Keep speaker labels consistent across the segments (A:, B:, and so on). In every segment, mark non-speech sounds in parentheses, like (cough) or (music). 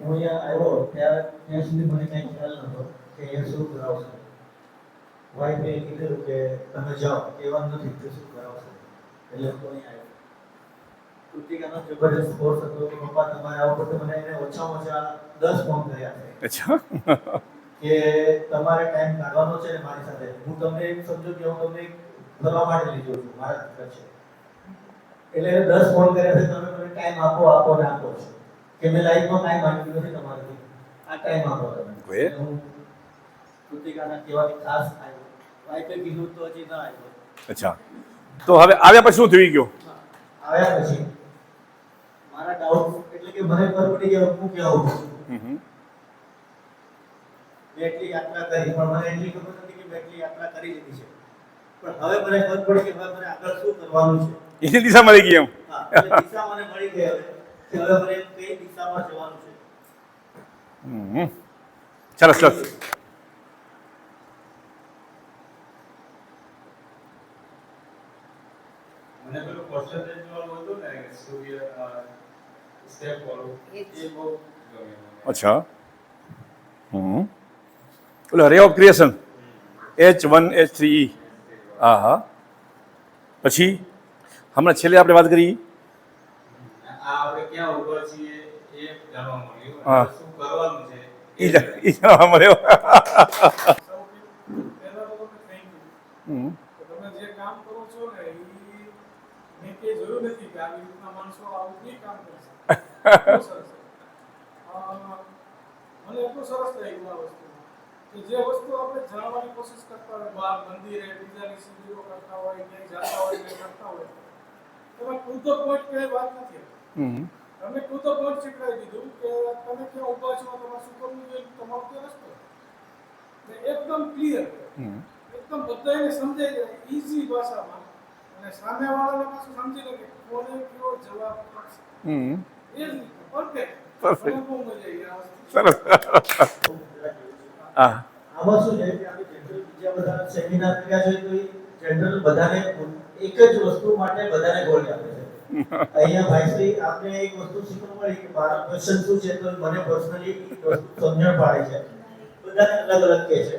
A: હું અહીંયા આવ્યો ત્યાં ત્યાં સુધી મને કંઈ ખ્યાલ નહોતો કે અહીંયા શું કરાવશે. વાઈફે કીધેલું કે તમે જાઓ કહેવાનું નથી કે શું કરાવશે. એટલે હું અહીંયા આવ્યો. કૃતિકાનો જબરજસ્ત ફોર્સ હતો કે પપ્પા તમારે આવો તો મને એને ઓછામાં ઓછા દસ ફોન કર્યા છે.
B: અચ્છા.
A: કે તમારે ટાઈમ કાઢવાનો છે ને મારી સાથે. હું તમને એમ સમજો કે હું તમને ફરવા માટે લીધો છું મારા છે. એટલે દસ ફોન કર્યા છે તમે મને ટાઈમ આપો આપો ને આપો છો. કે મેં લાઈફમાં કાંઈ માંગ્યું નથી તમારાથી. આ ટાઈમ આપો તમે. કૃતિકાના કહેવાથી ખાસ આવ્યો વાઈફે કીધું તો હજી ના આવ્યો.
B: અચ્છા. તો હવે આવ્યા પછી શું થઈ ગયું?
A: આવ્યા પછી. મારા ડાઉટ એટલે કે મને ખબર પડી કે હું ઊભો છું. એટલી યાત્રા કરી પણ મને એટલી ખબર નથી કે બેટલી એટલી યાત્રા કરી લીધી છે. પણ હવે મને ખબર પડી કે હવે મને આગળ શું કરવાનું છે.
B: એની દિશા મળી ગઈ એમ?
A: હા દિશા મને મળી ગઈ હવે. હવે મને કઈ દિશામાં જવાનું છે?
B: હમ. હમ. સરસ સરસ
C: મને પેલું પર્સન્ટેજ હતું ને સૂર્ય સ્ટેપ વાળું એ બહુ
B: અચ્છા. હમ. ઓલો ray of creation H one H three E હા હા પછી હમણાં છેલ્લે આપણે વાત કરી.
C: આ આપણે ક્યાં ઊભા છીએ એ જાણવા મળ્યું.
B: હા.
C: શું કરવાનું છે
B: એ જાણવા મળ્યો.
D: તમે જે કામ કરો છો ને મેં કે જોયું નથી કે આવી રીતના માણસો આવું બી કામ સરસ. અ, મને એટલું સરસ લાગ્યું આ વસ્તુ. કે જે વસ્તુ આપણે જાણવાની કોશિશ કરતા હોય બહાર મંદિરે બીજાની સિદ્ધિઓ કરતા હોય ક્યાંય જતા હોય ક્યાંય કરતા હોય એમાં ટુ ધ પોઈન્ટ કઈ વાત નથી.
B: હમ.
D: તમે ટુ તો પણ શીખવાડી દીધું કે તમે ક્યાં ઊભા છો તમારે શું કરવું જોઈએ તમારો ક્યાં રસ્તો ને એકદમ ક્લિયર એકદમ બધાને સમજાઈ જાય ઈઝી ભાષામાં. અને સામેવાળાને પાછું સમજી લે કે કોને કયો જવાબ મળશે
B: હમ.
D: એ જ રીતે પરફેક્ટ બહુ મજા આવી આ
B: સરસ. હા.
A: આમાં શું છે કે આપણે જનરલ બીજા બધા સેમિનાર કર્યા છે તો જનરલ બધાને એક જ વસ્તુ માટે બધાને ગોળી આપે છે. અહીંયા ભાઈશ્રી આપને એક વસ્તુ શીખવા મળી કે મારા ક્વેશ્ચન શું છે તો મને પર્સનલી સમજણ પાડે છે. બધા અલગ અલગ કહે છે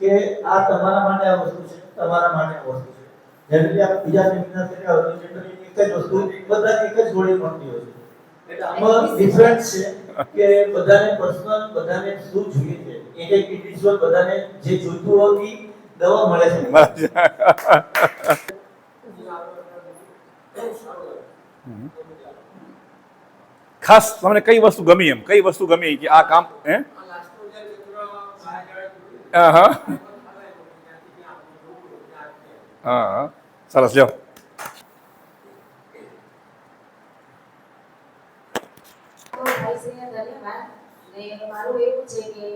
A: કે આ તમારા માટે આ વસ્તુ છે તમારા માટે આ વસ્તુ છે. જનરલી આપ બીજા સેમિનાર હોય તો એક જ વસ્તુ બધા એક જ ગોળી મળતી હોય છે. એટલે આમાં ડિફરન્સ છે કે બધાને પર્સનલ બધાને શું જોઈએ છે. એક એક ઇન્ડિવિડ્યુઅલ બધાને જે જોઈતું હોય દવા મળે છે.
B: ખાસ તમને કઈ વસ્તુ ગમી એમ? કઈ વસ્તુ ગમી કે આ કામ, હે? હા હા સરસ, લ્યો.
E: ધન્યવાદ. મારું એવું છે કે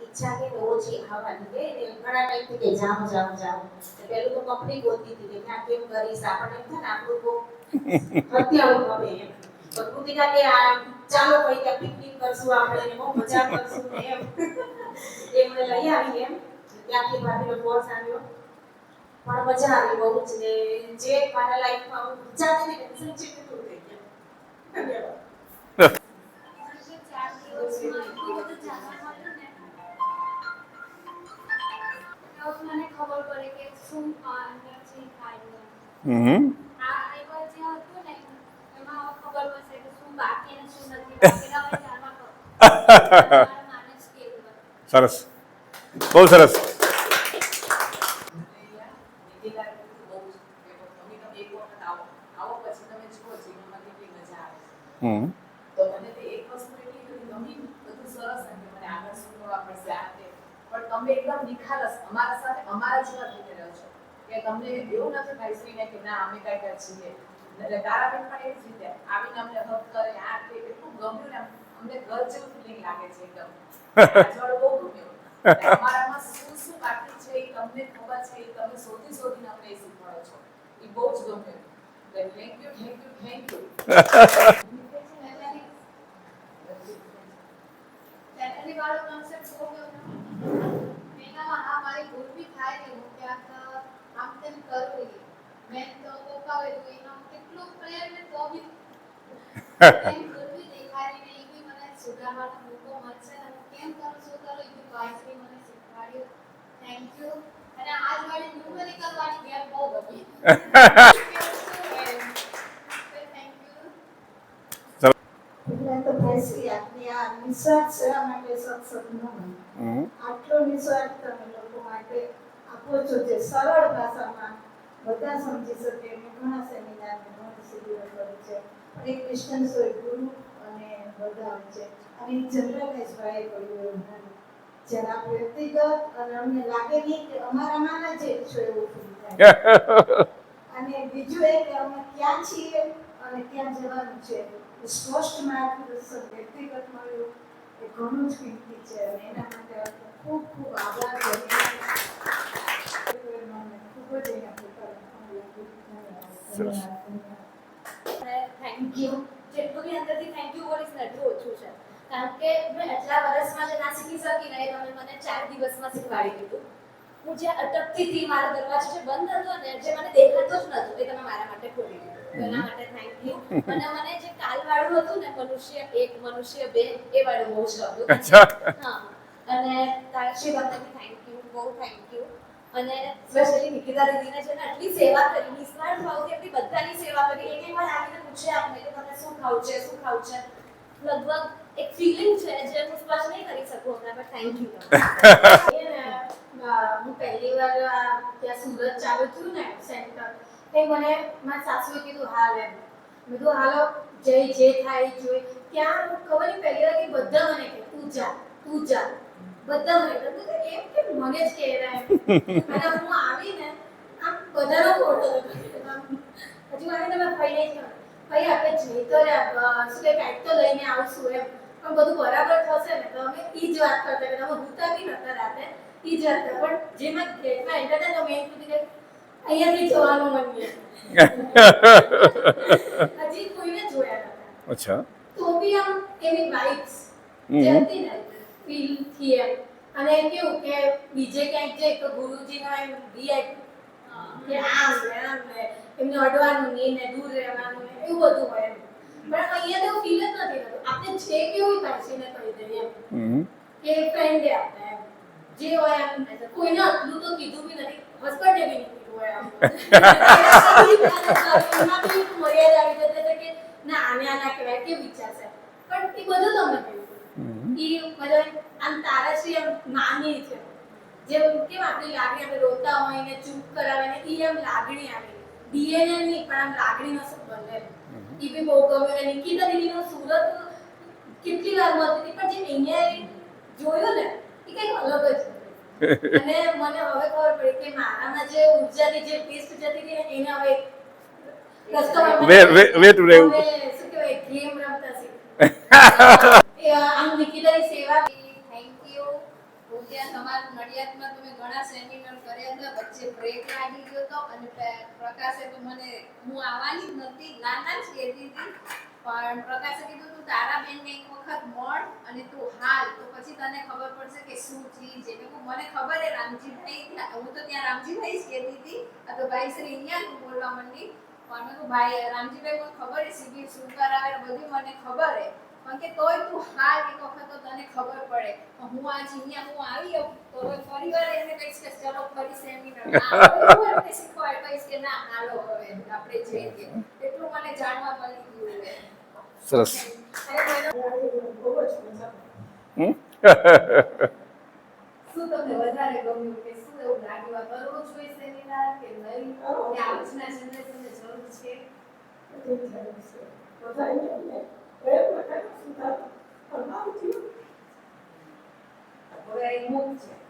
E: ઈચ્છા કે ઓછી આવવાની કે એને ઘણા ટાઈમથી કે જાઓ જાઓ જાઓ. પેલું તો કંપની ગોતી હતી કે આ કેમ કરીશ? આપણને એમ થાય ને આપણું કોક હત્યાવું ગમે એમ. તો કૃતિકા કે આ ચાલો ભાઈ ત્યાં પિકનિક કરશું આપણે ને બહુ મજા કરશું એમ. એ મને લઈ આવી એમ. ત્યાંથી ભાભીનો ફોર્સ આવ્યો. પણ મજા આવી બહુ જ ને જે મારા લાઈફમાં હું વિચારતી હતી પૂરું થઈ ગયા. ધન્યવાદ. (laughs)
F: બધું (laughs)
B: સરસ. બહુ સરસ હમ
G: તો મને તે એક વસ્તુ એટલી બધી ગમી બધું સરસ અને મને આગળ શું કરવા પડશે આ તે પણ તમે એકદમ નિખાલસ અમારા સાથે અમારા જેવા થઈને રહ્યો કે તમને એવું નથી ભાઈ શ્રીને કે ના, અમે કઈ કઈ છીએ એટલે તારા બેન પણ એ જ રીતે. આવીને અમને હક કરે, આ તે એટલું ગમ્યું ને અમને ઘર જેવું ફિલિંગ લાગે છે એકદમ. આજવાળું બહુ ગમ્યું. અમારામાં શું શું બાકી છે એ તમને ખબર છે, એ તમે શોધી શોધીને અમને એ શીખવાડો છો. એ બહુ જ ગમ્યું. Thank you thank you thank you
H: આટલો નિસ્વાર્થ તમે લોકો માટે આપો છો જે સરળ ભાષામાં બધા સમજી શકે એમ ઘણા સેમિનાર છે. પણ કૃષ્ણ ગુરુ અને બધા છે. અને ભાઈ કર્યું એવું જ્યારે આપણે વ્યક્તિગત અને અમને લાગે નહીં કે અમારામાં જ છો એવું થાય. અને બીજું એ કે અમે ક્યાં છીએ અને ક્યાં જવાનું છે. સ્પષ્ટ માર્ગદર્શન વ્યક્તિગત મળ્યું. એ ઘણું જ કિંમતી છે. અને એના માટે ખૂબ ખૂબ આભાર. કરીએ ખૂબ જ એના પોતાના ધન્યવાદ
F: થેન્ક યુ જેટલું બી અંદરથી થેન્ક યુ બોલીશ ને એટલું ઓછું છે કારણ કે મેં એટલા વર્ષમાં જે ના શીખી શકી ને એ તમે મને ચાર દિવસમાં શીખવાડી દીધું. હું જે અટકતી હતી મારો દરવાજો જે બંધ હતો ને જે મને દેખાતો જ નતો એ તમે મારા માટે ખોલી દીધું. એના માટે થેન્ક યુ અને મને જે કાલ વાળું હતું ને મનુષ્ય એક મનુષ્ય બે એ વાળું બહુ જ ગમ્યું હા. અને તારશી બંનેને થેન્ક યુ બહુ થેન્ક યુ અને સ્પેશિયલી નિકિતા દીદીને છે ને આટલી સેવા કરી નિસ્વાર્થ ભાવથી આપણી બધાની સેવા કરી એક એક વાર આવીને પૂછે આપણે કે તમને શું ખાવું છે શું ખાવું છે? લગભગ એક ફીલિંગ છે જે હું સ્પષ્ટ નહીં કરી શકું હમણાં પણ થેન્ક યુ
H: હું પહેલી વાર ત્યાં સુરત ચાલુ થયું ને સેન્ટર તે મને મારા સાસુએ કીધું હાલ એમ. કીધું હાલો જે જે થાય જોઈ. ત્યાં ખબર નહીં પહેલી વાર કે બધા મને કે તું જા તું જા. બધા મને કે એમ કે મને જ કહે અને હું આવીને આમ બધાનો ફોટો હજુ આવીને તમે ફરી નહીં ભાઈ આપણે જઈ તો રહ્યા, શું કંઈક તો લઈને આવશું એમ. પણ બધું બરાબર થશે ને તો અમે ઈ જ વાત કરતા કે તમે હુતા બી નતા રાતે એ જ વાત કરતા. પણ જેમાં ગેટમાં એન્ટર થાય તો મેં કીધું કે અહીંયાથી જવાનું મન નહીં. (laughs) હજી કોઈને જોયા નતા
B: અચ્છા
H: તો બી આમ એની વાઇબ્સ. જે હતી ને ફીલથી એમ અને કેવું કે બીજે ક્યાંક જાય તો ગુરુજીનો એમ VIP કે આમ ને આમ ને એમને અડવાનું નહીં ને દૂર રહેવાનું ને એવું બધું હોય એમ પણ અહીંયા તો ફીલ જ નથી થતું. આપણે છે કેવું પાછીને કહી દઈએ. કે ફ્રેન્ડ આપણે એમ. જે હોય એમ કોઈને આટલું તો કીધું બી નથી. હસબન્ડે બી નહીં કીધું હોય (laughs) એમાં બી મર્યાદા આવી જતી હતી કે ના આને આ ના કહેવાય કે વિચારશે. પણ એ બધું તમને કહ્યું
B: હમ.
H: મતલબ આમ તારાશ્રી આમ માની છે. જેમ કેમ આપણી લાગણી આપણે રોતા હોય ને ચૂપ કરાવે ને આમ લાગણી આવી. ડીએનએ નહીં પણ આમ લાગણીનો સંબંધ એમ. ઈ બહુ ગમ્યું અને નિકિતા દીદીનો સુરત કેટલી વાર મળતી હતી પણ જે અહીંયા જોયું ને એ કંઈક અલગ જ. અને મને હવે ખબર પડી કે મારામાં જે ઉર્જાની જે ટેસ્ટ જતી હતી ને એને હવે એક રસ્તો મળે.
B: વે- વે- રહેવું.
H: હવે શું કહેવાય ગેમ રમતા શીખ્યા. આમ નિકિતાની સેવા
I: ત્યાં તમારું નડિયાદમાં તમે ઘણા સેમિનાર કર્યા હતા, વચ્ચે બ્રેક લાગી ગયો હતો અને પ્રકાશે તો મને, હું આવવાની નહોતી, નાના જ કહેતી હતી પણ પ્રકાશે કીધું તું, તારા બેનને એક વખત મળ અને તું હાલ. તો પછી તને ખબર પડશે કે શું ચીજ છે. મેં મને ખબર હે રામજીભાઈ હું તો ત્યાં રામજીભાઈ જ કહેતી હતી. આ તો ભાઈ શ્રી અહીંયા બોલવા માંડી. પણ મેં ભાઈ, રામજીભાઈ, મને ખબર છે શિબિર શું કરાવે બધું મને ખબર છે. પણ કે તોય તું હાલ એક તને ખબર પડે. હું આજ અહીંયા હું આવી તો હવે ફરી વાર એને કહીશ કે ચલો ફરી સેમિનાર (laughs) શીખવાડ. કહીશ કે ના હાલો હવે આપણે જઈએ. એટલું મને જાણવા મળી ગયું
B: સરસ?
G: શું તમને વધારે ગમ્યું કે શું એવું લાગ્યું? કરવો જોઈએ સેમિનાર કે નહીં? કે આજના જનરેશનને જરૂર છે?
H: હવે એ મુક્ત છે